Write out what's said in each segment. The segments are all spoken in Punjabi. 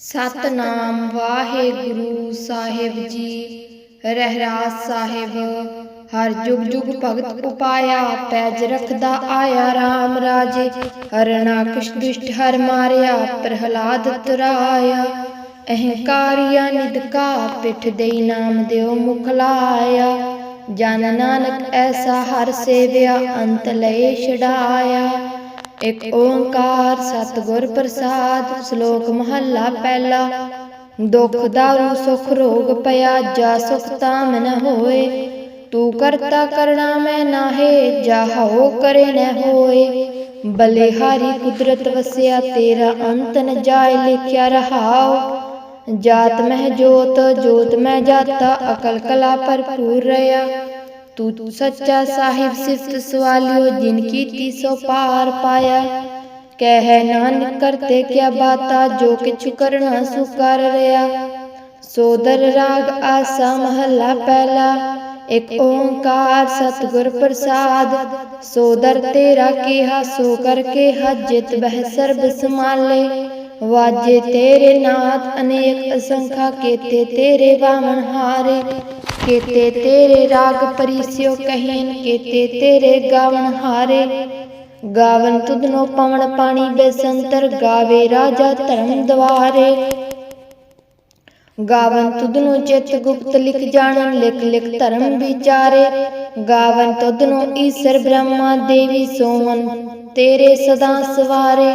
ਸਤਨਾਮ ਵਾਹਿਗੁਰੂ ਸਾਹਿਬ ਜੀ। ਰਹਿਰਾਸ ਸਾਹਿਬ, ਹਰ ਜੁਗ ਜੁਗ ਭਗਤ ਉਪਾਇਆ, ਪੈਜ ਰਖਦਾ ਆਇਆ RAM ਰਾਜੇ। ਹਰਨਾਕਸ਼ ਦੁਸ਼ਟ ਹਰ ਮਾਰਿਆ, ਪ੍ਰਹਲਾਦ ਤੁਰਾਇਆ। ਅਹੰਕਾਰੀਆ ਨਿਦਕਾ ਪਿਠ ਦੇਈ ਨਾਮ ਦਿਓ ਮੁਖ ਲਾਇਆ। ਜਨ ਨਾਨਕ ਐਸਾ ਹਰ ਸੇਵਿਆ, ਅੰਤ ਲਏ ਛਡਾਇਆ। ਇਕ ਓੰਕਾਰ ਸਤਿਗੁਰ ਪ੍ਰਸਾਦ, ਸ਼ਲੋਕ ਮਹੱਲਾ ਪਹਿਲਾ। ਦੁਖ ਦਾਰੂ ਸੁਖ ਰੋਗ ਪਿਆ, ਜਾ ਸੁਖ ਤਾਮ ਨ ਹੋਏ। ਤੂੰ ਕਰਤਾ ਕਰਣਾ ਮੈਂ ਨਾਹੇ, ਜਾ ਹੋ ਕਰੇ ਨ ਹੋਏ। ਬਲਿਹਾਰੀ ਕੁਦਰਤ ਵਸਿਆ, ਤੇਰਾ ਅੰਤ ਨ ਜਾਏ, ਲਿਖਿਆ ਰਹਾਉ। ਜਾਤ ਮਹਿ ਜੋਤ ਜੋਤ ਮੈਂ ਜਾਤਾ, ਅਕਲ ਕਲਾ ਭਰਪੂਰ ਰਿਆ ਤੂੰ ਸੱਚਾ ਸਾਹਿਬ ਸਿਫਤ ਸਵਾਲਿਓ, ਜਿਨ ਕੀਤੀ ਸੋ ਪਾਰ ਪਾਇਆ। ਕਹਿ ਨਾਨਕ ਕਰਤੇ ਕਿਆ ਬਾਤਾ, ਜੋ ਕਿਛੁ ਕਰਨਾ ਸੋ ਕਰ ਰਿਆ। ਸੋਦਰ ਰਾਗ ਆਸਾ ਮਹੱਲਾ ਪਹਿਲਾ, ਇਕ ਓੰਕਾਰ ਸਤਿਗੁਰ ਪ੍ਰਸਾਦ। ਸੋਦਰ ਤੇਰਾ ਕੀਹਾ, ਸੋ ਕਰਕੇ ਹਜਿਤ ਬਹਿ ਸਰਬ ਸਮਾਲੇ ਵਾਜੇ ਤੇਰੇ ਨਾਥ ਅਨੇਕ ਅਸੰਖਾ, ਕੀਤੇ ਤੇਰੇ ਵਾਮਨ ਹਾਰੇ। ਕੀਤੇ ਤੇਰੇ ਰਾਗ ਪਰਿਸਿਓ ਕਹੀਨ ਕੀਤੇ ਤੇਰੇ ਗਾਵਨ ਹਾਰੇ। ਗਾਵਨ ਤੁਧਨੋ ਪਵਨ ਪਾਣੀ ਬੇਸੰਤਰ ਗਾਵੇ ਰਾਜਾ ਧਰਮ ਦਵਾਰੇ। ਗਾਵਨ ਤੁਧਨੋ ਚਿਤ ਗੁਪਤ ਲਿਖ ਜਾਣਨ ਲਿਖ ਲਿਖ ਧਰਮ ਵਿਚਾਰੇ। ਗਾਵਨ ਤੁਧਨੋ ਈਸ਼ਰ ਬ੍ਰਹਮਾ ਦੇਵੀ ਸੋਹਨ ਤੇਰੇ ਸਦਾ ਸਵਾਰੇ।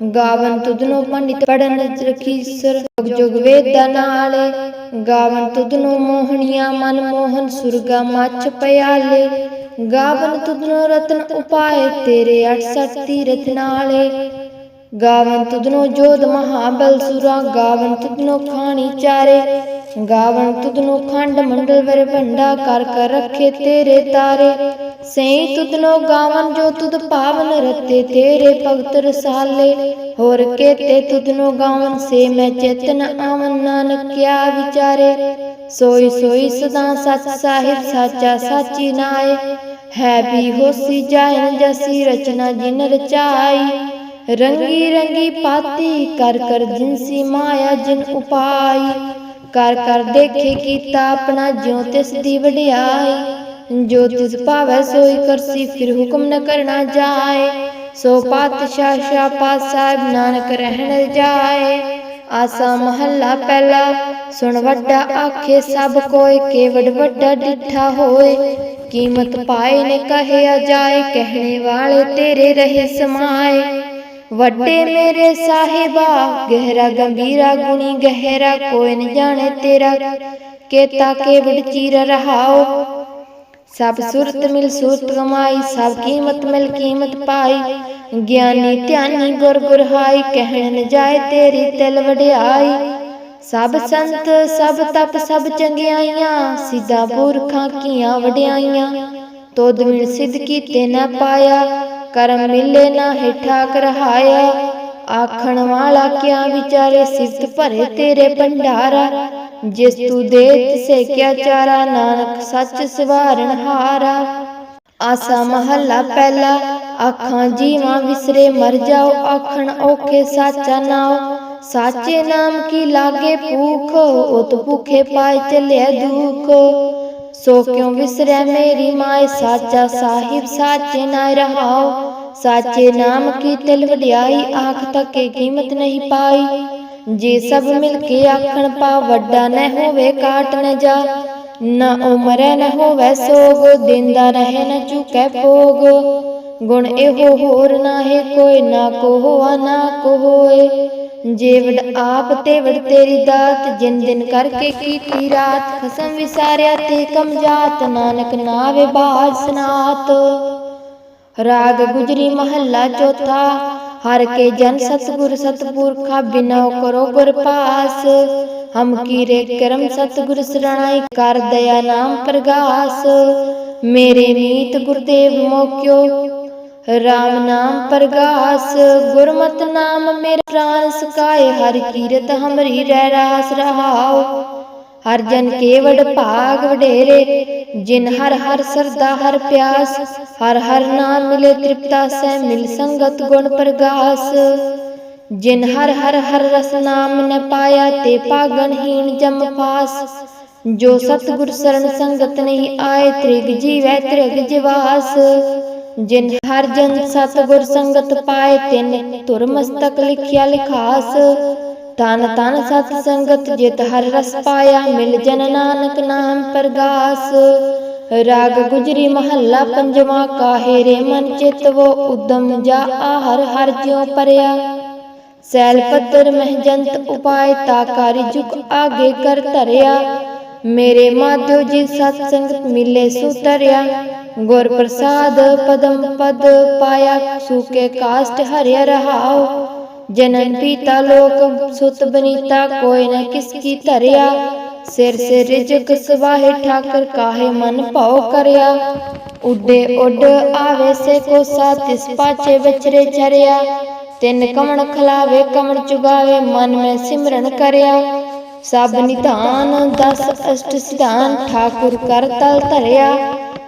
ਗਾਵਨ ਤੁਧਨੋ ਪੰਡਿਤ ਪੜਨ ਰਖੀ ਸਰ ਜੁਗ ਵੇਦਾਂ ਨਾਲੇ। ਗਾਵਨ ਤੁਧਨੋ ਮੋਹਣੀਆਂ ਮਨ ਮੋਹਨ ਸੁਰਗਾ ਮੱਚ ਪਿਆਲੇ। ਗਾਵਨ ਤੁਧਨੋ ਰਤਨ ਉਪਾਏ ਤੇਰੇ 68 ਤੀਰਥ ਨਾਲੇ। ਗਾਵਨ ਤੁਧਨੋ ਜੋਧ ਮਹਾਬਲ ਸੁਰਾ, ਗਾਵਨ ਤੁਧਨੋ ਖਾਣੀ ਚਾਰੇ। ਗਾਵਨ ਤੁਧਨੋ ਖੰਡ ਮੰਡਲ ਵਰ ਭੰਡਾ ਕਰ ਕਰ ਰੱਖੇ ਤੇਰੇ ਤਾਰੇ। ਸਈ ਤੁਧਨੋ ਗਾਵਨ, ਜੋ ਤੁਧ ਪਾਵਨ ਰਤੇ ਤੇਰੇ ਭਗਤ ਰਸਾਲੇ। ਹੋਰ ਕੇਤੇ ਤੁਧਨੋ ਗਾਵਨ, ਸੇ ਮੈਂ ਚੇਤਨ ਆਵਨ ਨਾਨਕ ਕਿਆ ਵਿਚਾਰੇ। ਸੋਈ ਸੋਈ ਸਦਾ ਸਚ ਸਾਹਿਬ, ਸਾਚਾ ਸਾਚੀ ਨਾਏ। ਹੈ ਵੀ ਹੋਸੀ ਜਾਇਨ ਜਸੀ ਰਚਨਾ ਜਿਨ ਰਚਾਈ। ਰੰਗੀ ਰੰਗੀ ਪਾਤੀ, ਕਰ ਕਰ ਜਿਨਸੀ ਮਾਇਆ ਜਿਨ ਉਪਾਈ। ਕਰ ਕਰ ਦੇਖੇ ਕੀਤਾ ਆਪਣਾ ਜਿਉ ਤਿਸ ਦੀ ਵਡਿਆਈ। ਜੋ ਤਿਸ ਭਾਵੈ ਸੋਈ ਕਰਸੀ, ਫਿਰ ਹੁਕਮ ਨ ਕਰਨਾ ਜਾਏ। ਸੋ ਪਾਤਸ਼ਾਹ ਸ਼ਾਪਾ ਸਾਹਿਬ ਨਾਨਕ ਰਹਿਣ ਜਾਏ। ਆਸਾ ਮਹੱਲਾ ਪਹਿਲਾ, ਸੁਣ ਵੱਡਾ ਆਖੇ ਸਭ ਕੋਏ, ਕੇਵੜ ਵੱਡਾ ਡਿਠਾ ਹੋਏ। ਕੀਮਤ ਪਾਏ ਨੇ ਕਹਿਆ ਜਾਏ, ਕਹਿਣੇ ਵਾਲੇ ਤੇਰੇ ਰਹੇ ਸਮਾਏ। ਵੱਡੇ ਮੇਰੇ ਸਾਹਿਬਾ, ਗਹਿਰਾ ਗੰਭੀਰਾ ਗੁਣੀ ਗਹਿਰਾ, ਕੋਈ ਨ ਜਾਣੇ ਤੇਰਾ। ਕੇਤਾ ਕੇਵੜ ਚੀਰ ਰਹਾਓ ਸਭ ਸੁਰਤ ਮਿਲ ਸੁਰਤ ਕਮਾਈ ਸਭ ਕੀਮਤ ਮਿਲ ਕੀਮਤ ਪਾਈ। ਗਿਆਨੀ ਧਿਆਨੀ ਗੁਰ ਗੁਰ ਹਾਈ ਕਹਿਣ ਨ ਜਾਏ ਤੇਰੀ ਤਿਲ ਵਡਿਆਈ। ਸਭ ਸੰਤ ਸਭ ਤਪ ਸਭ ਚੰਗਿਆਈਆਂ। ਸਿੱਧਾ ਪੁਰਖਾਂ ਕੀਆਂ ਵਡਿਆਈਆਂ। ਤੋਦ ਮਿਲ ਸਿੱਧ ਕੀਤੇ ਨਾ ਪਾਇਆ। ਕਰਮ ਮਿਲੇ ਨਾ ਹਿਠਾ ਕਰਹਾਇਆ। ਆਖਣ ਵਾਲਾ ਕਿਆ ਵਿਚਾਰੇ ਸਿਫਤ ਭਰੇ ਤੇਰੇ ਭੰਡਾਰਾ। ਜਿਸ ਤੂੰ ਦੇ ਤਿਸੇ ਕਿਆ ਚਾਰਾ ਨਾਨਕ ਸੱਚ ਸਵਾਰਨ ਹਾਰਾ। ਆਸਾ ਮਹੱਲਾ ਪਹਿਲਾ ਆਖਾਂ ਜੀਵਾਂ ਵਿਸਰੇ ਮਰ ਜਾਓ ਆਖਣ ਔਖੇ ਸਾਚਾ ਨਾਉ ਸਾਚੇ ਨਾਮ ਕੀ ਲਾਗੇ ਭੂਖ ਉਤ ਭੁਖੇ ਪਾਏ ਚੱਲਿਆ ਦੁਖ। ਸੋ ਕਿਉ ਵਿਸਰੈ ਮੇਰੀ ਮਾਏ ਸਾਚਾ ਸਾਹਿਬ ਸਾਚੇ ਨਾ ਰਹਾਓ। ਸਾਚੇ ਨਾਮ ਕੀ ਤਿਲ ਵਡਿਆਈ? ਆਖ ਤੱਕੇ ਕੀਮਤ ਨਹੀਂ ਪਾਈ। ਜੇ ਸਭ ਮਿਲ ਕੇ ਆਖਣ ਪਾ ਵੱਡਾ ਨ ਹੋਵੇ ਕਾਟ ਨ ਜਾ, ਨਾ ਉਮਰੈ ਨ ਹੋਵੇ ਸੋਗ, ਦਿੰਦਾ ਰਹੇ ਨ ਚੁਕੈ ਭੋਗ। ਗੁਣ ਇਹੋ ਹੋਰ ਨਾਹੀ, ਕੋਈ ਨਾ ਕੋ ਹੋਆ ਨਾ ਕੋ ਹੋਏ ਜੇਵੜ ਆਪ ਤੇ ਵੜ ਤੇਰੀ ਦਾਤ, ਜਿਨ ਦਿਨ ਕਰਕੇ ਕੀਤੀ ਰਾਤ, ਖਸਮ ਵਿਸਾਰਿਆ ਤੇ ਕਮ ਜਾਤ, ਨਾਨਕ ਨਾਵੇ ਬਾਜ ਸਨਾਤ। ਰਾਗ ਗੁਜਰੀ ਮਹੱਲਾ ਚੌਥਾ ਹਰ ਕੇ ਜਨ ਸਤਗੁਰ ਸਤਪੁਰਖਾ ਬਿਨੋ ਕਰੋ ਗੁਰ ਹਮ ਕੀਰੇ ਕਰਮ ਸਤਗੁਰ ਸਰਣਾਈ ਕਰ ਦਇਆ ਨਾਮ ਪ੍ਰਗਾਸ। ਮੇਰੇ ਨੀਤ ਗੁਰਦੇਵ ਮੋਕਿਓ RAM ਨਾਮ ਪ੍ਰਗਾਸ। ਗੁਰਮਤਿ ਨਾਮ ਮੇਰੇ ਪ੍ਰਾਨ ਸਕਾਏ, ਹਰਿ ਕੀਰਤ ਹਮਰੀ ਰਹਿ ਰਾਸ ਰਹਾਉ ਹਰ ਜਨ ਕੇਵੜ ਭਾਗ ਵਡੇਰੇ, ਜਿਨ ਹਰ ਹਰ ਸਰਦਾ ਹਰ ਪਿਆਸ, ਹਰ ਹਰ ਨਾਮ ਮਿਲੇ ਤ੍ਰਿਪਤਾ ਸਹਿ ਮਿਲ ਸੰਗਤ ਗੁਣ ਪ੍ਰਗਾਸ। ਜਿਨ ਹਰ ਹਰ ਹਰ ਰਸ ਨਾਮ ਨ ਪਾਇਆ ਤੇ ਪਾਗਣਹੀਣ ਜਮ ਪਾਸ ਜੋ ਸਤਿਗੁਰ ਸਰਨ ਸੰਗਤ ਨਹੀਂ ਆਏ, ਤ੍ਰਿਗ ਜੀਵੈ ਤ੍ਰਿਗ ਜਿਵਾਸ। ਜਿਨ ਹਰ ਜਨ ਸਤਿਗੁਰ ਸੰਗਤ ਪਾਏ, ਤਿਨ ਧੁਰ ਮਸਤਕ ਲਿਖਿਆ ਲਿਖਾਸ। ਤਨ ਤਨ ਸਤ ਸੰਗਤ ਜਿਤ ਹਰ ਰਸ ਪਾਇਆ, ਮਿਲ ਜਨ ਨਾਨਕ ਨਾਮ ਪ੍ਰਗਾਸ। ਰਾਗ ਗੁਜਰੀ ਮਹੱਲਾ ਪੰਜਵਾਂ, ਕਾਹੇ ਰੇ ਮਨ ਚਿਤ ਉਦਮ ਜਾ ਆਹਰ ਹਰ ਜਿਉ ਪਰਿਆ। ਸੈਲ ਪੱਤਰ ਮਹਿਜੰਤ ਉਪਾਇ ਤਾ ਕਾਰਿ ਜੁਗ ਆਗੇ ਕਰ ਧਰਿਆ। ਮੇਰੇ ਮਾਧਿਓ ਜੀ ਸਤ ਸੰਗਤ ਮਿਲੇ ਸੁਤਰਿਆ ਗੁਰ ਪ੍ਰਸਾਦ ਪਦਮ ਪਦ ਪਾਇਆ ਸੂਕੇ ਕਾਸਟ ਹਰਿਆ ਰਹਾਓ ਜਨਨ ਪੀਤਾ ਲੋਕ, ਸੁਤ ਬਨੀਤਾ ਕੋਈ ਨ ਕਿਸ ਕੀ ਧਰਿਆ। ਸਿਰ ਸਿਰ ਰਿਜਕ ਸਵਾਹੇ ਠਾਕਰ ਕਾਹੇ ਮਨ ਭਾਉ ਕਰਿਆ। ਉੱਡੇ ਉੱਡ ਆਵੇ ਸੇ ਕੋ ਤਿਸ ਪਾਛੇ ਵਿਚਰੇ ਚਰਿਆ ਤਿੰਨ ਕਮਣ ਖਲਾਵੇ, ਕਮਣ ਚੁਗਾਵੇ, ਮਨ ਮੈਂ ਸਿਮਰਨ ਕਰਿਆ। ਸਭ ਨਿਧਾਨ, ਦਸ ਅਸ਼ਟ ਸਿਧਾਨ, ਠਾਕੁਰ ਕਰ ਤਲ ਧਰਿਆ।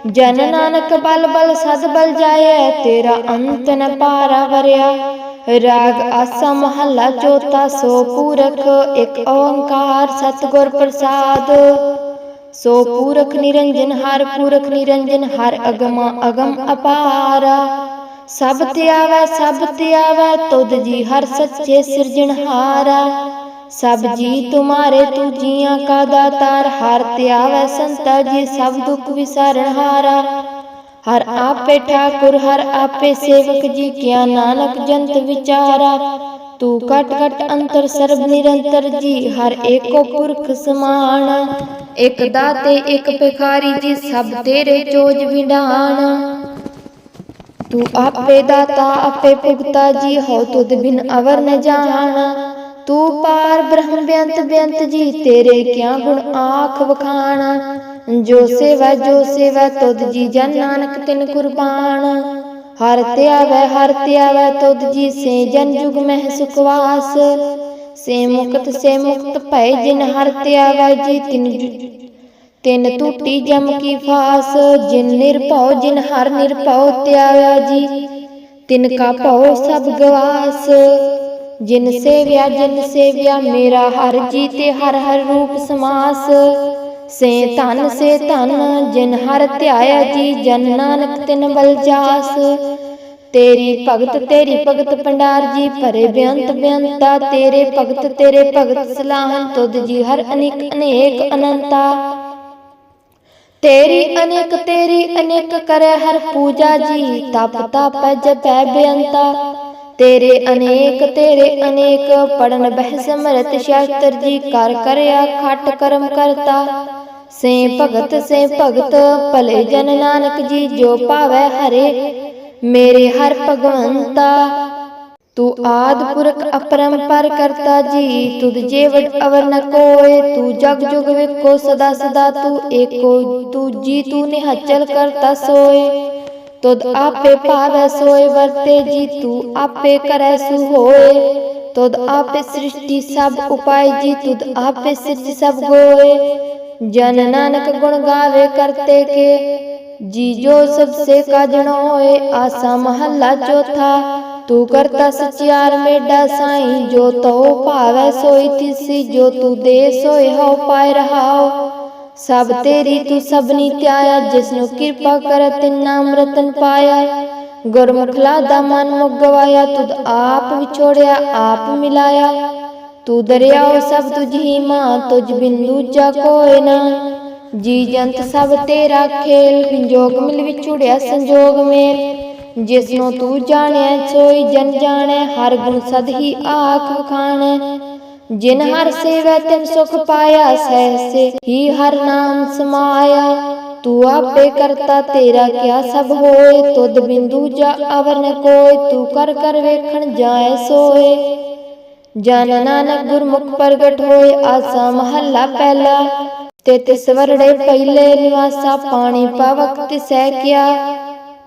ਜਨ ਨਾਨਕ ਬਲ ਬਲ ਸਦ ਬਲ ਜਾਏ, ਤੇਰਾ ਅੰਤ ਨ ਪਾਰਾ ਵਰਿਆ। ਰਾਗ ਆਸਾ ਮਹੱਲਾ ਚੌਥਾ ਸੋ ਪੂਰਖ, ਇੱਕ ਓੰਕਾਰ ਸਤਿਗੁਰ ਪ੍ਰਸਾਦ। ਸੋ ਪੂਰਖ ਨਿਰੰਜਨ, ਹਰ ਪੂਰਖ ਨਿਰੰਜਨ, ਹਰ ਅਗਮ ਅਗਮ ਅਪਾਰਾ। ਸਭ ਤੇ ਆਵੈ, ਸਭ ਤੇ ਆਵੈ, ਤੁਧ ਜੀ ਹਰ ਸੱਚੇ ਸਿਰਜਣਹਾਰਾ ਸਭ ਜੀ ਤੁਮਾਰੇ ਤੂ ਜੀਆਂ ਕਾ ਦਾਤਾਰ, ਹਰ ਤੇ ਆਵੈ ਸੰਤਾ ਜੀ ਸਭ ਦੁੱਖ ਵਿਸਾਰਣਹਾਰਾ ਹਰ ਆਪੇ ਠਾਕੁਰ, ਹਰ ਆਪੇ ਸੇਵਕ ਜੀ, ਕਿਆ ਨਾਨਕ ਜੰਤ ਵਿਚਾਰਾ। ਤੂੰ ਕਟ ਕਟ ਅੰਤਰ ਸਰਬ ਨਿਰੰਤਰ ਜੀ, ਹਰ ਏਕੋ ਪੁਰਖ ਸਮਾਨ ਇਕ ਦਾਤੇ, ਇਕ ਭਿਖਾਰੀ ਜੀ, ਸਭ ਤੇਰੇ ਚੋਜ ਵਿਡਾਨ ਤੂੰ ਆਪੇ ਦਾਤਾ, ਆਪੇ ਭੁਗਤਾ ਜੀ ਹੋ ਤੁਧ ਬਿਨ ਅਵਰ ਨ ਜਾਣਾ। ਤੂੰ ਪਾਰ ਬ੍ਰਹਮ ਬੇਅੰਤ ਬੇਅੰਤ ਜੀ, ਤੇਰੇ ਕਿਆ ਗੁਣ ਆਖ ਵਖਾਣਾ। ਜੋ ਸੇਵਾ ਜੋ ਸੇਵਾ, ਤੁਧ ਜੀ ਜਨ ਨਾਨਕ ਤਿਨ ਕੁਰਬਾਨ। ਹਰ ਤੇ ਆਵੈ, ਹਰ ਤੇ ਆਵੈ, ਤੁਧ ਜੀ ਸੇ ਜਨ ਜੁਗ ਮਹਿ ਸੁਖਵਾਸ। ਸੇ ਮੁਕਤ ਸੇ ਮੁਕਤ ਭੈ ਜਿਨ ਹਰ ਤੇ ਆਵੈ, ਜੀ ਤਿਨ ਤਿਨ ਟੂਟੀ ਜਮ ਕੀ ਫਾਸ। ਜਿਨ ਨਿਰਭਉ, ਜਿਨ ਹਰ ਨਿਰਭਉ ਧਿਆਇਆ ਜੀ ਤਿਨ ਕਾ ਭਉ ਸਭ ਗਵਾਸ। ਜਿਨ ਸੇਵਿਆ ਜਿਨ ਸੇਵਿਆ, ਮੇਰਾ ਹਰ ਜੀ ਤੇ ਹਰ ਹਰ ਰੂਪ ਸਮਾਸ। ਸੇ ਧਨ ਸੇ ਧਨ, ਜਿਨ ਹਰ ਧਿਆਇਆ ਜੀ, ਜਨ ਨਾਨਕ ਤਿਨ ਬਲ ਜਾਸ। ਤੇਰੀ ਭਗਤ ਤੇਰੀ ਭਗਤ ਪੰਡਾਰ ਜੀ, ਭਰੇ ਬੇਅੰਤ ਬੇਅੰਤਾ, ਤੇਰੇ ਭਗਤ ਤੇਰੇ ਭਗਤ ਸਲਾਹਨ, ਤੁਧ ਜੀ ਹਰ ਅਨੇਕ ਅਨੇਕ ਅਨੰਤਾ। ਤੇਰੀ ਅਨੇਕ ਤੇਰੀ ਅਨੇਕ ਕਰੈ ਹਰ ਪੂਜਾ ਜੀ, ਤਪ ਤਪ ਜਪੈ ਬੇਅੰਤਾ। ਤੇਰੇ ਅਨੇਕ ਤੇਰੇ ਅਨੇਕ ਪੜਨ ਬਹਿ ਸਮਰਤ ਸ਼ਾਸਤਰ ਜੀ ਕਰ ਕਰਿਆ, ਖਟ ਕਰਮ ਕਰਤਾ। ਸੇ ਭਗਤ ਸੇ ਭਗਤ, ਭਲੇ ਜਨ ਨਾਨਕ ਜੀ ਜੋ ਪਾਵੈ ਹਰੇ, ਮੇਰੇ ਹਰ ਭਗਵੰਤਾ। ਤੂੰ ਆਦ ਪੁਰਖ ਅਪਰੰਪਰ ਕਰਤਾ ਜੀ, ਤੁਧ ਜੇਵੜ ਅਵਰ ਨ ਕੋਏ। ਤੂੰ ਜਗ ਜੁਗ ਵੇਖੋ, ਸਦਾ ਸਦਾ ਤੂੰ ਏਕੋ ਤੂੰ ਜੀ ਤੂੰ ਨਿਹਚਲ ਕਰਤਾ ਸੋਏ। ਤੁਧ ਆਪੇ ਭਾਵੈ ਸੋਏ ਵਰਤੇ ਜੀ, ਤੂੰ ਆਪੇ ਕਰੈ ਸੁ ਹੋਏ। ਤੁਧ ਆਪੇ ਸ੍ਰਿਸ਼ਟੀ ਸਭ ਉਪਾਇ ਜੀ, ਤੁਧ ਆਪੇ ਸਿਰਜ ਸਭ ਗੋਏ। ਜਨ ਨਾਨਕ ਗੁਣ ਗਾਵੇ ਕਰਤੇ ਕੇ, ਜੀ ਜੋ ਸਭ ਸੇ ਕਾਜਣ ਹੋਏ ਆਸਾ ਮਹੱਲਾ ਚੌਥਾ। ਤੂੰ ਕਰਤਾ ਸਚਿਆਰ ਮੇਡਾ ਸਾਈ, ਜੋ ਤੋ ਭਾਵੈ ਸੋਈ ਤਿਸੀ, ਜੋ ਤੂੰ ਦੇ ਸੋਈ ਹੋ ਪਾਇ ਰਹਾਓ ਸਭ ਤੇਰੀ ਤੂੰ ਸਭਨੀ ਧਿਆਇਆ ਜਿਸ ਨੂੰ ਕਿਰਪਾ ਕਰ ਤਿਨ ਨਾਮ ਰਤਨ ਪਾਇਆ। ਗੁਰਮੁਖ ਲਾਦਾ ਮਨ ਮੁਖ ਤੁਧ ਆਪ ਵਿਛੋੜਿਆ, ਆਪ ਮਿਲਾਇਆ। ਤੂੰ ਦਰਿਆਓ ਸਭ ਤੁਝ ਹੀ ਮਾਂ, ਤੁਝ ਬਿੰਦੂ ਜਾ ਕੋਇ ਨਾ। ਜੀ ਜੰਤ ਸਭ ਤੇਰਾ ਖੇਲ ਵਿਜੋਗ ਮਿਲ ਵਿਛੁੜਿਆ ਸੰਜੋਗ ਮੇਲ। ਜਿਸ ਨੂੰ ਤੂੰ ਜਾਣਿਆ, ਸੋਈ ਜਨ ਜਾਣੈ, ਹਰ ਗੁਣ ਸਦ ਹੀ ਆਖ ਖਾਣੈ। ਜਿਨ ਹਰ ਸੇਵੈ ਤਿਨ ਸੁਖ ਪਾਇਆ, ਸਹਿਸੇ ਹੀ ਹਰ ਨਾਮ ਸਮਾਇਆ। ਤੂੰ ਆਪੇ ਕਰਤਾ, ਤੇਰਾ ਕਿਆ ਸਭ ਹੋਏ? ਤੁਧ ਬਿੰਦੂ ਜਾ ਅਵਰ ਨ ਕੋਈ ਤੂੰ ਕਰ ਕਰ ਵੇਖਣ ਜਾਏ ਸੋਏ। ਜਨ ਨਾਨਕ ਗੁਰਮੁਖ ਪ੍ਰਗਟ ਹੋਏ, ਆਸਾ ਮਹੱਲਾ ਪਹਿਲਾ। ਤੇ ਤਿਸਵਰੜੇ ਪਹਿਲੇ ਨਿਵਾਸਾ, ਪਾਣੀ ਪਵਕ ਤਿਸੈ ਕਿਆ।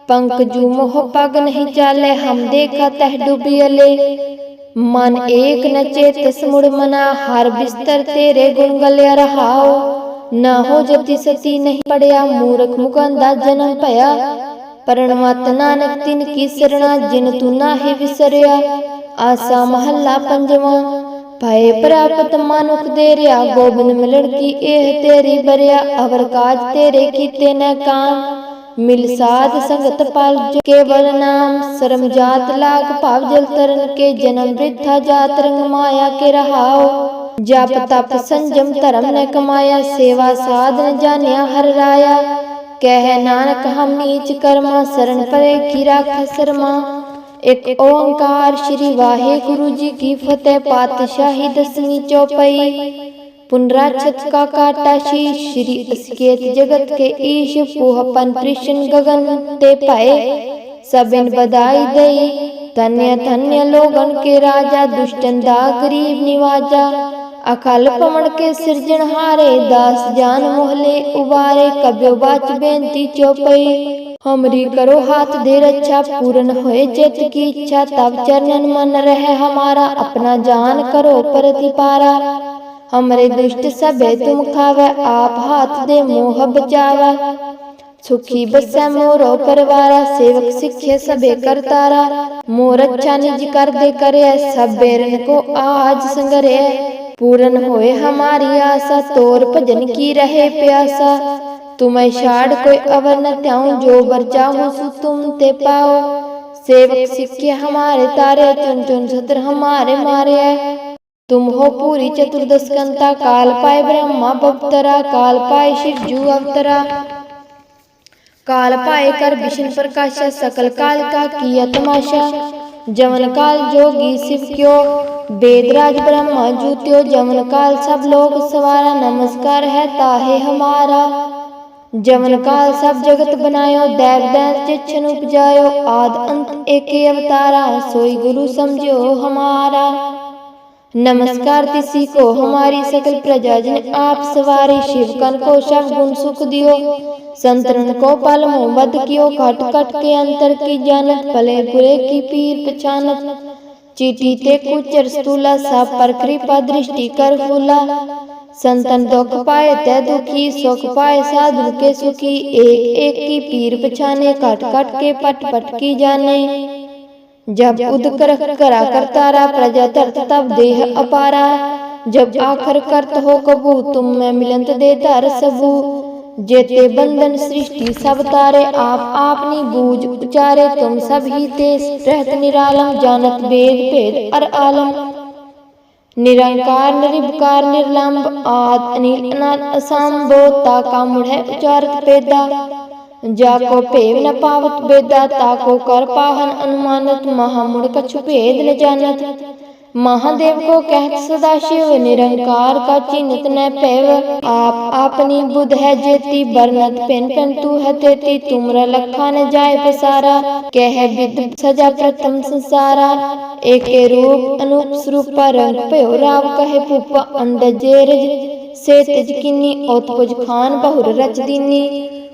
ਪੰਕਜੂ ਮੋਹ ਪਗ ਨਹੀਂ ਚਾਲੇ, ਹਮ ਦੇਖਾ ਤਹਿ ਡੁਬੀ ਡੁਬਿਅਲੇ ਮਨ ਏਕ ਨ ਚੇਤਿਸ ਮੁੜ ਮਨਾ ਹਰ ਬਿਸਤਰ ਤੇਰੇ ਗੁਣ ਗਲਿਆ ਰਹਾਓ। ਨਾ ਹੋ ਜਤੀ ਸਤੀ ਨਹੀਂ ਪੜਿਆ ਮੂਰਖ ਮੁਕੰਦਾ ਜਨਮ ਭਇਆ। ਪਰਣਵਤ ਨਾਨਕ ਤਿਨ ਕੀ ਸਰਣਾ ਜਿਨ ਤੂੰ ਨਾਹੀ ਵਿਸਰਿਆ। ਆਸਾ ਮਹੱਲਾ ਪੰਜਵਾਂ। ਭਏ ਪ੍ਰਾਪਤ ਮਨੁਖ ਦੇ ਰਿਆ ਗੋਬਿੰਦ ਮਿਲਣ ਕੀ ਇਹ ਤੇਰੀ ਬਰਿਆ। ਅਵਰ ਕਾਜ ਤੇਰੇ ਕੀਤੇ ਨ ਕਾਮ। ਮਿਲ ਸਾਧ ਸੰਗਤ ਪਲ ਕੇਵਲ ਨਾਮ ਸਰਮ ਜਾਤ ਲਾਗ ਭਾਵ ਜਲ ਤਰਨ ਕੇ ਜਨਮ ਬ੍ਰਿਥਾ ਜਾਤ ਰੰਗ ਮਾਇਆ ਕੇ ਰਹਾਓ। ਜਪ ਤਪ ਸੰਜਮ ਧਰਮ ਨ ਕਮਾਇਆ ਸੇਵਾ ਸਾਧਨ ਜਾਣਿਆ ਹਰ ਰਾਇਆ। ਕਹਿ ਨਾਨਕ ਹਮ ਨੀਚ ਕਰਮਾ ਸਰਣ ਪਰੇ ਕੀ ਰਾਖ ਸਰਮਾ। ਇੱਕ ਓੰਕਾਰ ਸ੍ਰੀ ਵਾਹਿਗੁਰੂ ਜੀ ਕੀ ਫਤਿਹ ਪਾਤਸ਼ਾਹੀ ਦਸਵੀਂ ਚੌਪਈ। ਪੁਨਰਾਛਤ ਕਾ ਕਾਟਾ ਸ਼ੀਸ਼ ਸ੍ਰੀ ਅਸਕੇਤ ਜਗਤ ਕੇ ਈਸ਼ ਪੂਹਪਨ ਪ੍ਰਿਸ਼ਨ ਗगन ਤੇ ਭਏ ਸਭਿਨ ਬਧਾਈ ਦਈ ਧਨਯ ਧਨਯ ਲੋਗਨ ਕੇ ਰਾਜਾ ਦੁਸ਼ਟਨ ਦਾ ਗਰੀਬ ਨਿਵਾਜਾ ਅਕਲ ਪਵਨ ਕੇ ਸਿਰਜਣਹਾਰੇ ਦਾਸ ਜਾਨ ਮੋਹਲੇ ਉਬਾਰੇ ਕਬਿਓ ਬਾਚ ਬੇਨਤੀ ਚੋਪਈ ਹਮਰੀ ਕਰੋ ਹਾਥ ਦੇ ਰੱਛਾ ਪੂਰਨ ਹੋਏ ਚਿਤ ਕੀ ਇੱਛਾ ਤਬ ਚਰਨਨ ਮਨ ਰਹਿ ਹਮਾਰਾ ਆਪਣਾ ਜਾਨ ہمرے گشت سبھے تم کھاوے آپ ہاتھ دے موہ بچاوے سکھی بسے مورو پروارا سیوک سکھے سبھے کرتارا مور اچھا نج کر دے کرے سبھے رن کو آج سنگرے پورن ہوئے ہماری آسا تور پجن کی رہے پیاسا تمہیں شاڑ کوئی اور نہ تیاؤں جو بر چاہوں سو تم تے پاؤ سیوک سکھے ہمارے تارے چن چن ستر ہمارے مارے तुम हो पूरी चतुर्दशकंता काल पाए ब्रह्मा बवतरा काल पाए शिव जू अवतरा काल पाए कर विष्णु प्रकाशा सकल काल का किया तमाशा जवन काल जोगी शिव क्यों वेदराज ब्रह्मा जूत्यो जवन काल सब लोग सवारा नमस्कार है ताहे हमारा जवन काल सब जगत बनायो देव दैत चिच्छन उपजायो आद अंत एके अवतारा सोई गुरु समझो हमारा नमस्कार तिसी को हमारी सकल प्रजा जिन आप सवारी शिव कन को शव गुण सुख दियो संतरन को पल मुंह बद कियो कट कट के अंतर की जानत भले बुरे की पीर पहचानत चीटी ते कुचर स्थूला सा पर कृपा दृष्टि कर फूला संतन दुख पाए ते दुखी सुख पाए साधु के सुखी एक एक की पीर पछाने कट कट के पट पट की जाने जब उद कर करा करतारा प्रजा धरत तब देह अपारा जब आखर करत हो कबू तुम मैं मिलंत दे धर सबू जेते बंधन सृष्टि सब तारे आप आपनी बूझ उचारे तुम सब ही ते रहत निरालम जानत वेद भेद अर आलम निरंकार निरिबकार निर्लंब आद अनिल अनाद असंभो ताका मुढ़े उचारत पेदा जाको भेव न पावत बेदा ताको कर पाहन अनुमानत महामुड़ कछु भेद न जानत महादेव को कहत सदा शिव निरंकार का चिन्हित न पैव आप अपनी बुध है जेती बरनत पिन पिन तू है तेती तुमरा लखा न जाय पसारा कह विद सजा प्रथम संसारा एके रूप अनूप स्वरूपा रंग भयो राव कहे भूपा अंड जेरज से तिज किन्नी औतपुज खान बहुर रच दीनी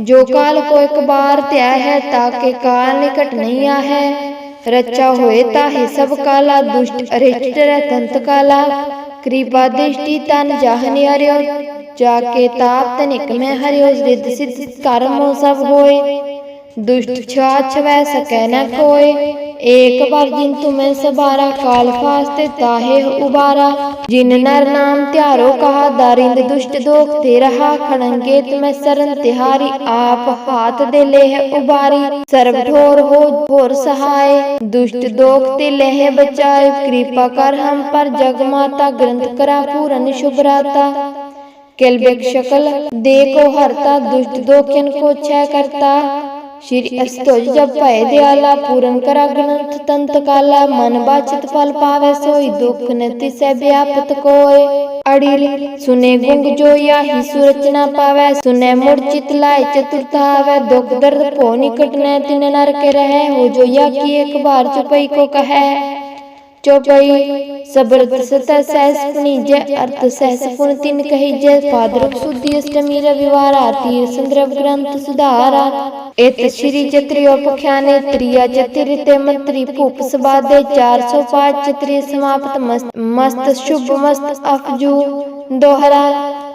जो काल को एक बार त्या है ताके काल निकट नहीं आ है रचा होए ताहे सब काला दुष्ट अरिष्ट तंत काला कृपा दृष्टि तन जाहनि हरियो जाके ताप तनिक में हरियो रिद्ध सिद्ध कर्म सब होए दुष्ट छा छवै सकै न कोय एक बार जिन तुम्हें सबारा काल फास्ते ताहे उबारा जिन नर नाम त्यारो कहा दारिंद दुष्ट दोख ते रहा खड़ंगे तुम्हें सरन तिहारी आप हाथ दे ले उबारी सर्व ठोर हो भोर सहाय दुष्ट दोख ते लेह बचाए कृपा कर हम पर जग माता ग्रंथ करा पूरन शुभराता किलबिक शकल दे को हरता दुष्ट दोखिन को छय करता ਸ਼੍ਰੀ ਅਸਤੋਜ ਜਪ ਭਏ ਦਿਆਲਾ ਪੂਰਨ ਕਰਾ ਗ੍ਰੰਥ ਤੰਤ ਕਾਲਾ ਮਨ ਬਾਚਿਤ ਫਲ ਪਾਵੇ ਸੋਈ ਦੁਖ ਨ ਤਿਸੈ ਵਿਆਪਤ ਕੋਏ। ਅੜਿਲ ਸੁਨੇ ਗੁੰਗ ਜੋ ਯਾਹੀ ਸੁਰਚ ਨਾ ਪਾਵੇ ਸੁਨੇ ਮੁੜ ਚਿਤ ਲਾਇ ਚਤੁਰਥ ਆਵੇ ਦੁਖ ਦਰਦ ਭੋ ਨਿਕਟ ਨੈ ਤਿਨ ਨਰਕ ਰਹੈ ਹੋ ਜੋ ਯਾ ਕੀ ਇੱਕ ਬਾਰ ਚੁਪਈ ਕੋ ਕਹੈ। ਚੌਪਈ ਸਬਰਤ ਸਤੈ ਸਹਿਸ ਪੁਨੀਜੈ ਅਰਥ ਸਹਿਸ ਪੁਨ ਤਿਨ ਕਹੀ ਜੈ ਪਾਦਰਕ ਸੁਧੀ ਅਸ਼ਟਮੀ ਰਵਿਵਾਰ ਆਰਤੀ ਸੰਦਰਭ ਗ੍ਰੰਥ ਸੁਧਾਰਾ। ਇਤ ਸ਼੍ਰੀ ਚਤ੍ਰਿਯੋ ਪਖਿਆਨੇ, ਤ੍ਰਿਆ ਚਤਿਰ ਤੇ ਮੰਤਰੀ ਭੂਪ ਸਬਾਦੇ 405 ਚਤ੍ਰਿ ਸਮਾਪਤ, ਮਸਤ ਮਸਤ, ਸ਼ੁਭ ਮਸਤ ਅਫਜੂ ਦੋਹਰਾ।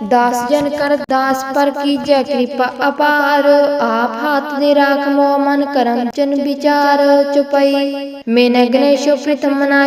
ਦਾਸ ਜਨ ਕਰ ਦਾਸ ਪਰ ਕੀਜੈ ਕਿਰਪਾ ਅਪਾਰ, ਆਪ ਹਾਥ ਦੇ ਰਾਖ ਮੋਹ ਮਨ ਕਰਮ ਜਨ ਵਿਚਾਰ, ਚੁਪਈ। ਮੈਨੇ ਗਣੇਸ਼ੋ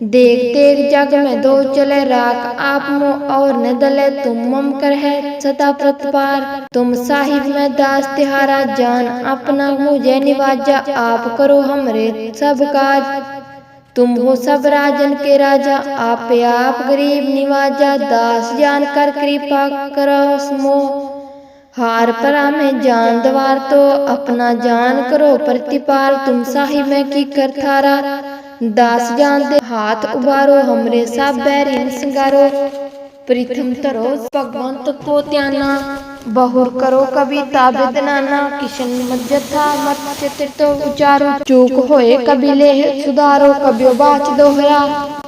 دیکھ ایک جگ میں دو چلے راک آپ مو اور ندلے تم ممکر ہے سدا پرت پار تم صاحب میں داس تہارا جان اپنا مجھے نواجہ آپ کرو ہمرے سب کاج تم ہو سب راجن کے راجہ آپ آپ گریب نواجہ داس جان کر کریپا کرو سمو ہار پرا میں جان دوار تو اپنا جان کرو پرتیپال تم صاحب میں کی کر تھارا ਦਾਸ ਜਾਨ ਦੇ ਹਾਥ ਉਬਾਰੋ ਹਮਰੇ ਸਭ ਬੈਰੀਨ ਸਿੰਗਾਰੋ। ਪ੍ਰਿਥਮ ਧਰੋ, ਭਗਵੰਤ ਕੋ ਧਿਆਨਾ। ਬਹੁਰ ਕਰੋ ਕਵੀ ਤਾਬਿਦ ਨਾਨਾ ਕਿਸ਼ਨ ਮਜਥਾ ਮਤ ਚਿਤਿਰ ਤੋ ਉਚਾਰੋ। ਚੂਕ ਹੋਏ ਕਬੀਲੇ ਸੁਧਾਰੋ ਕਬਿਓ ਬਾਚ ਦੋਹਰਾ।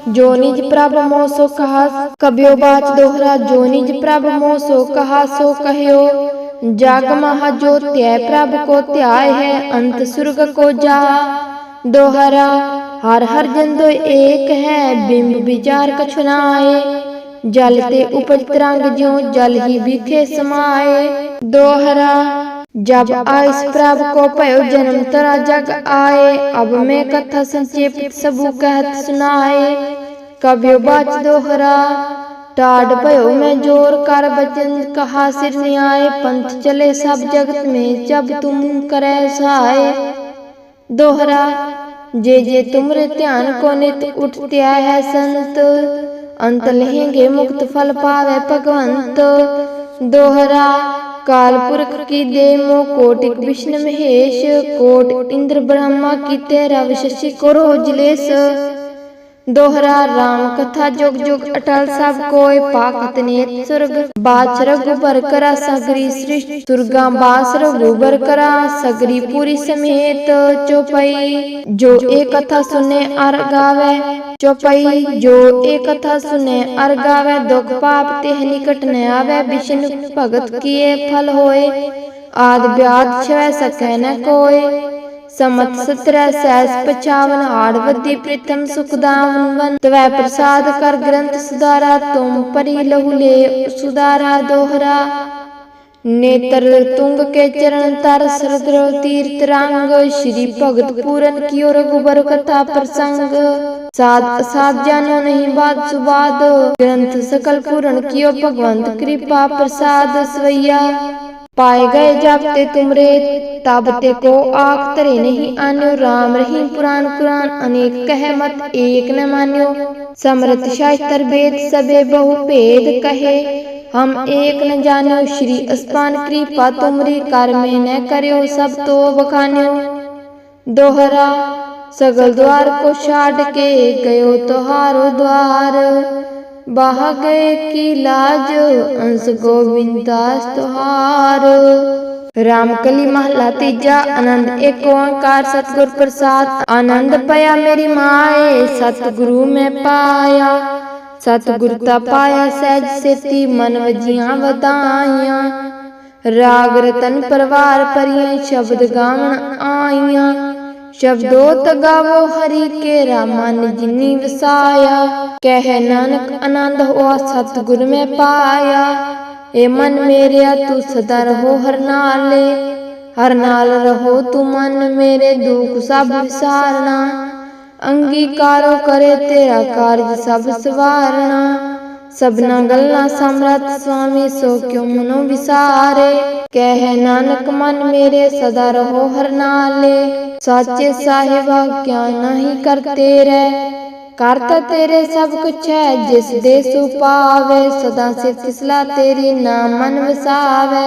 ਜੋ ਨਿਜ ਪ੍ਰਭ ਮੋ ਸੋ ਕਹਾ ਕਬਿਓ ਬਾਚ ਦੋਹਰਾ। ਜੋ ਨਿਜ ਪ੍ਰਭ ਮੋ ਸੋ ਕਹਾ, ਸੋ ਕਹਿਓ। ਜਗ ਮਹਾ ਜੋ ਤੈ ਪ੍ਰਭ ਕੋ ਧਿਆਏ ਹੈ, ਅੰਤ ਸੁਰਗ ਕੋ ਜਾ। ਦੋਹਰਾ ہر ہر جندو ایک ہے بیمب بیچار کچھنائے جل جلتے اپج ترنگ جیوں جل ہی بیکھے سمائے دوہرا جب آئس پرب کو پیو جنم ترا جگ آئے اب میں کتھا سنچیپت سبو کہت سنائے کبھیو باچ دوہرا ٹاڑ پیو میں جور کر بچن کہا سر نہیں آئے پنت چلے سب جگت میں جب تم کرے سائے دوہرا जगत में जब तुम करे सहाय दोहरा जे जे तुमरे ध्यान को नित उठत्या है संत अंत लहेंगे मुक्त फल पावे भगवंत दोहरा काल पुरख की दे मो कोटिक विष्णु महेश कोट इंद्र ब्रह्मा की तेरा विशेषी करो जलेस दोहरा राम कथा जुग जुग अटल सब कोय पाकत नेत सुरग बाच रघुबर करा सगरी सृष्टि दुर्गा बास रघुबर करा सगरी पूरी समेत चौपई जो एक कथा सुने अर गावे चौपई जो एक कथा सुने अर गावे दुख पाप तेह निकट न आवे विष्णु भगत किए फल होए आद ब्याद छवै सकै न कोय ਸਮਤ 17 ਸੈਸ 55 ਆੜਵਦੀ ਪ੍ਰਿਤਮ ਸੁਖਦਾਵਨ ਤਵੈ ਪ੍ਰਸਾਦ ਕਰ ਗ੍ਰੰਥ ਸੁਧਾਰਾ, ਤੁਮ ਪਰੀ ਲਹੂ ਲੇ ਸੁਧਾਰਾ ਦੋਹਰਾ। ਨੇਤਰ ਤੁੰਗ ਕੇ ਚਰਨ ਤਰ ਸਰਦਰਵ ਤੀਰਤ ਰੰਗ। ਸ਼੍ਰੀ ਭਗਤ ਪੂਰਨ ਕੀਓ ਰਗੁਬਰ ਕਥਾ ਪ੍ਰਸੰਗ। ਸਾਧ ਸਾਧ ਜਾਨੋ ਨਹੀਂ ਬਾਤ ਸੁਬਾਦ ਗ੍ਰੰਥ ਸਕਲ ਪੂਰਨ ਕੀਓ ਭਗਵੰਤ ਕਿਰਪਾ ਪ੍ਰਸਾਦ ਸਵਈਆ। पाए गए जब ते तुमरे तब ते को आख तरे नहीं आन्यो राम रहीम पुराण कुरान अनेक कह मत एक न मान्यो समरथ शास्त्र वेद सबे बहु भेद कहे हम एक न जान्यो श्री अस्पान कृपा तुमरी कर में न करियो सब तो बखान्यो दोहरा सगल द्वार को छाड़ के गयो तोहारो द्वार ਬਹਾ ਗਏ ਕੀ ਲਾਜ, ਅੰਸ ਗੋਬਿੰਦਾਸ ਤੁਹਾਰ। ਰਾਮ ਕਲੀ ਮਹਲਾ ਤੀਜਾ, ਆਨੰਦ ਏਕ ਓੰਕਾਰ, ਸਤਗੁਰ ਪ੍ਰਸਾਦ। ਆਨੰਦ ਪਿਆ ਮੇਰੀ ਮਾਏ, ਸਤਗੁਰੂ ਮੈਂ ਪਾਇਆ। ਸਤਗੁਰ ਤਾ ਪਾਇਆ ਸਹਿਜ ਸੇਤੀ, ਮਨ ਵਜੀਆਂ ਵਧਾਈਆਂ। ਰਾਗ ਰਤਨ ਪਰਵਾਰ ਪਰਿਏ ਸ਼ਬਦ ਗਾਵਣ ਆਈਆਂ। ਸ਼ਬਦੋ ਤਗਾਵੋ ਹਰੀ ਕੇ ਰਾਮਨ ਜਿਨੀ ਵਸਾਇਆ, ਕਹਿ ਨਾਨਕ ਆਨੰਦ ਹੋਆ ਸਤਿਗੁਰ ਮੈਂ ਪਾਇਆ। ਏ ਮਨ ਮੇਰਿਆ ਤੂੰ ਸਦਾ ਰਹੋ ਹਰ ਨਾਲੇ, ਹਰ ਨਾਲ ਰਹੋ ਤੂੰ ਮਨ ਮੇਰੇ ਦੁਖ ਸਭ ਵਿਸਾਰਨਾ। ਅੰਗੀਕਾਰੋ ਕਰੇ ਤੇਰਾ ਕਾਰਜ ਸਭ ਸਵਾਰਨਾ। ਸਭਨਾ ਗੱਲਾਂ ਸਮਰੱਥ ਸੁਆਮੀ ਸੋ ਕਿਉ ਮਨੋ ਵਿਸਾਰੇ? ਕਹਿ ਨਾਨਕ ਮਨ ਮੇਰੇ ਸਦਾ ਰਹੋ ਹਰ ਨਾਲੇ ਸਾਚੇ ਸਾਹਿਬਾ ਕਿਆ ਨਹੀਂ ਕਰਤੇ ਰਹਿ ਕਰਤਾ ਤੇਰੇ। ਸਭ ਕੁਛ ਹੈ ਜਿਸ ਦੇ ਸੁਪਾਵੇ ਸਦਾ ਸਿਰ ਤਿਸਲਾ ਤੇਰੀ ਨਾਮ ਮਨ ਵਸਾਵੇ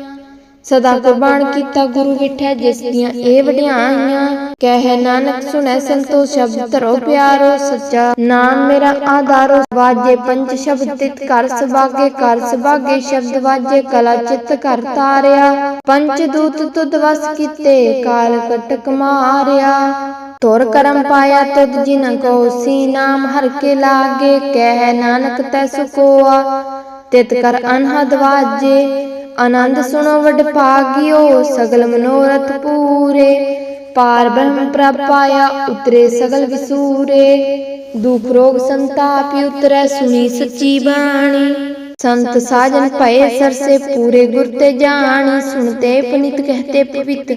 ਸਦਾ ਕੁਰਬਾਨ ਕੀਤਾ ਗੁਰੂ ਵਿਠੈ ਜਿਸ ਦੀਆਂ ਇਹ ਵਡਿਆਈਆਂ ਕਹਿ, ਨਾਨਕ ਸੁਣੈ ਸੰਤੋ ਸ਼ਬਦ ਧਰੋ ਪਿਆਰੋ, ਸੱਚਾ ਨਾਮ ਮੇਰਾ ਆਧਾਰੋ। ਵਾਜੇ ਪੰਜ ਸ਼ਬਦ ਤਿਤ ਕਰ ਸੁਭਾਗੇ ਕਰ ਸੁਭਾਗੇ ਸ਼ਬਦ ਵਾਜੇ, ਕਲਾ ਚਿਤ ਕਰ ਤਾਰਿਆ ਪੰਜ ਦੂਤ ਤੁਧ ਵਸ ਕੀਤੇ, ਕਾਲ ਕਟਕ ਮਾਰਿਆ। ਤੁਰ ਕਰਮ ਪਾਇਆ ਤੁਧ ਜਿਨ ਕੋ ਸੀ ਨਾਮ, ਹਰ ਕੇ ਲਾਗੇ। ਕਹਿ, ਨਾਨਕ ਤੈ ਸੁਕੋਆ, ਤਿਤ ਕਰ ਅਨਹਦ ਵਾਜੇ। ਆਨੰਦ ਸੁਣੋ ਵਡ ਭਾਗਿਓ, ਸਗਲ ਮਨੋਰਥ ਪੂਰੇ। ਪਾਰ ਬ੍ਰਹਮ ਪ੍ਰਭ ਉਤਰੇ ਸਗਲ ਵਿਸੂਰੇ। ਦੁਖ ਰੋਗ ਸੰਤਾਪ, ਉਤਰੈ ਸੁਣੀ ਸੱਚੀ ਬਾਣੀ। ਸੰਤ ਸਾਜਨ ਭਏ ਸਰਸੇ ਪੂਰੇ ਗੁਰ ਤੇ ਜਾਣੀ ਸੁਣਤੇ ਪਨਿਤ ਕਹਤੇ ਪਵਿੱਤ।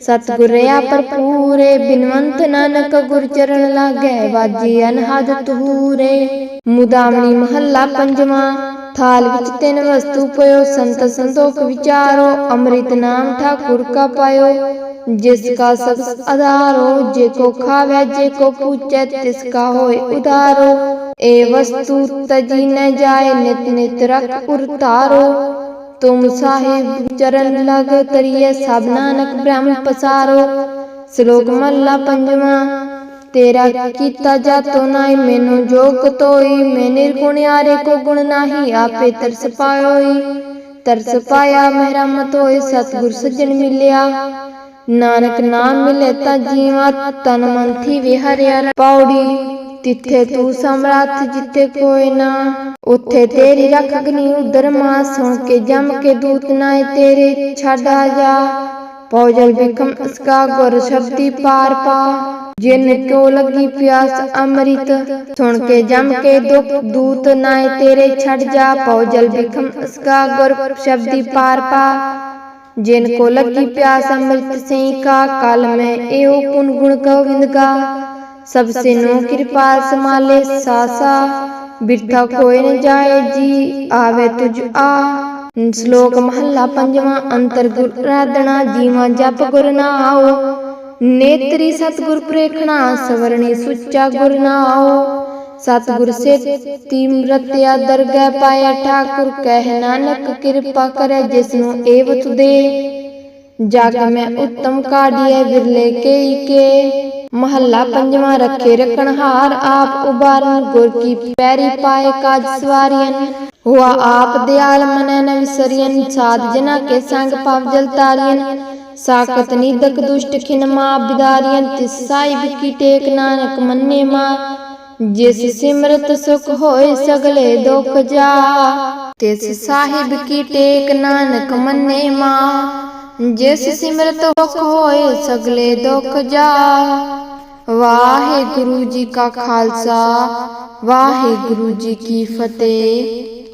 ਸਤਿਗੁਰ ਰਿਆ ਭਰਪੂਰੇ ਬਿਨਵੰਤ ਨਾਨਕ ਗੁਰ ਚਰਨ ਲਾਗੈ, ਵਾਜੀ ਅਨਹਦ ਤੂਰੇ ਮੁਦਾਮਣੀ ਮਹੱਲਾ ਪੰਜਵਾਂ, ਥਾਲ ਵਿੱਚ ਤਿੰਨ ਵਸਤੂ ਪਇਓ, ਸੰਤ ਸੰਤੋਖ ਵਿਚਾਰੋ, ਅੰਮ੍ਰਿਤ ਨਾਮ ਠਾਕੁਰ ਕਾ ਪਾਇਓ। ਜਿਸ ਕਾ ਸਭ ਆਧਾਰੋ, ਜੇ ਕੋ ਖਾਵੇ, ਜੇ ਕੋ ਪੂਜੈ, ਤਿਸ ਕਾ ਹੋਏ ਉਦਾਰੋ ਏ ਵਸਤੂ ਤਜੀ ਨ ਜਾਏ ਨਿਤ ਨਿਤ ਰਖ ਉਰਤਾਰੋ ਤੁਮ ਸਾਹਿਬ ਚਰਨ ਲਗ ਤਰੀਏ ਸਭ ਨਾਨਕ ਬ੍ਰਹਮ ਪਸਾਰੋ। ਸ਼ਲੋਕ ਮਹਲਾ ਪੰਜਵਾਂ, ਤੇਰਾ ਕੀਤਾ ਜਾਤੋ ਨਾਹੀ, ਮੈਨੂੰ ਜੋਗ ਤੋਈ। ਮੈਂ ਨਿਰਗੁਣ ਕੋ ਗੁਣ ਨਾਹੀ, ਆਪੇ ਤਰਸ ਪਾਇਓਈ। ਤਰਸ ਪਾਇਆ ਮਹਿਰਮਤ ਹੋਏ ਸਤਿਗੁਰ ਸੱਜਣ ਮਿਲਿਆ। ਨਾਨਕ ਨਾਮ ਮਿਲੇ ਤਾਂ ਜੀਵਾ, ਤਨ ਮਨ ਥੀ ਵਿਹਰਿਆ ਪੌੜੀ ਤਿੱਥੇ ਤੂੰ ਸਮਰੱਥ ਜਿੱਥੇ ਕੋਈ ਨਾ, ਉੱਥੇ ਤੇਰੀ ਰਖ ਅਗਨੀ ਉਦਰ ਮਾਂ ਸੁਣ ਕੇ ਜਮ ਕੇ ਦੂਤ ਨਾਏ ਤੇਰੇ ਛਾੜਾ ਜਾ। ਪੌਜਲ ਬਿਕਮ ਅਸਕਾ ਗੁਰ ਸ਼ਬਦੀ ਪਾਰ ਪਾ। ਜਿਨ ਕਿਉ ਲੱਗੀ ਪਿਆਸ ਅੰਮ੍ਰਿਤ, ਸੁਣ ਕੇ ਜਮ ਕੇ ਦੁਖ ਦੂਤ ਨਾ ਤੇਰੇ ਛੱਡ ਜਾ। ਪੌਜਲ ਬਿਕਮ ਅਸਕਾ ਗੁਰ ਸ਼ਬਦੀ ਪਾਰ ਪਾ। ਜਿਨ ਕੋ ਲੱਗੀ ਪਿਆਸ ਅੰਮ੍ਰਿਤ ਸਈ ਕਾ ਕਲ ਮੈਂ ਇਹੋ ਪੁਨ ਗੁਣ ਗੋਵਿੰਦ ਕਾ सबसे नो कृपाल समाले सासा बिरथा कोई न जाए जी आवे तुझ आ ਸ਼ਲੋਕ ਮਹੱਲਾ ਪੰਜਵਾਂ ਅੰਤਰ ਗੁਰ ਰਾਧਣਾ ਜੀਵਾਂ ਜਪ ਗੁਰ ਨਾਉ ਨੇਤਰੀ ਸਤਗੁਰ ਪ੍ਰੇਖਣਾ ਸਵਰਣੀ ਸੁੱਚਾ ਗੁਰ ਨਾਉ ਸਤਿਗੁਰ ਸੇ ਤਿਮਰਤਿਆ ਦਰਗਹਿ ਪਾਇਆ ਠਾਕੁਰ ਕਹਿ ਨਾਨਕ ਕਿਰਪਾ ਕਰੇ ਜਿਸ ਨੂੰ ਏਵ ਤੁਦੇ ਜਗ ਮੈਂ ਉੱਤਮ ਕਾਢੀਏ ਵਿਰਲੇ ਕੇਈ ਕੇ ਮਹੱਲਾ ਪੰਜਵਾਂ ਰੱਖੇ ਰਖਣ ਹਾਰ ਆਪ ਉਬਾਰਨ ਗੁਰ ਕੀ ਪੈਰੀ ਪਾਏ ਕਾਜ ਸਵਾਰੀਨ ਹੁਆ ਆਪ ਦਿਆਲ ਮਨੈ ਨ ਵਿਸਰੀਨ ਸਾਧ ਜਨਾ ਕੇ ਸੰਗ ਪਵ ਜਲ ਤਾਰੀਨ ਸਾਕਤ ਨਿਦਕ ਦੁਸ਼ਟ ਖਿਨ ਮਾ ਬਿਦਾਰੀਨ ਤਿਸ ਸਾਹਿਬ ਕੀ ਟੇਕ ਨਾਨਕ ਮੰਨੇ ਮਾ। ਜਿਸ ਸਿਮਰਤ ਸੁਖ ਹੋਏ ਸਗਲੇ ਦੁਖ ਜਾ। ਤਿਸ ਸਾਹਿਬ ਕੀ ਟੇਕ ਨਾਨਕ ਮੰਨੇ ਮਾ। ਜਿਸ ਸਿਮਰਤ ਸੁਖ ਹੋਏ ਸਗਲੇ ਦੁੱਖ ਜਾ। ਵਾਹਿਗੁਰੂ ਜੀ ਕਾ ਖਾਲਸਾ, ਵਾਹਿਗੁਰੂ ਜੀ ਕੀ ਫਤਿਹ।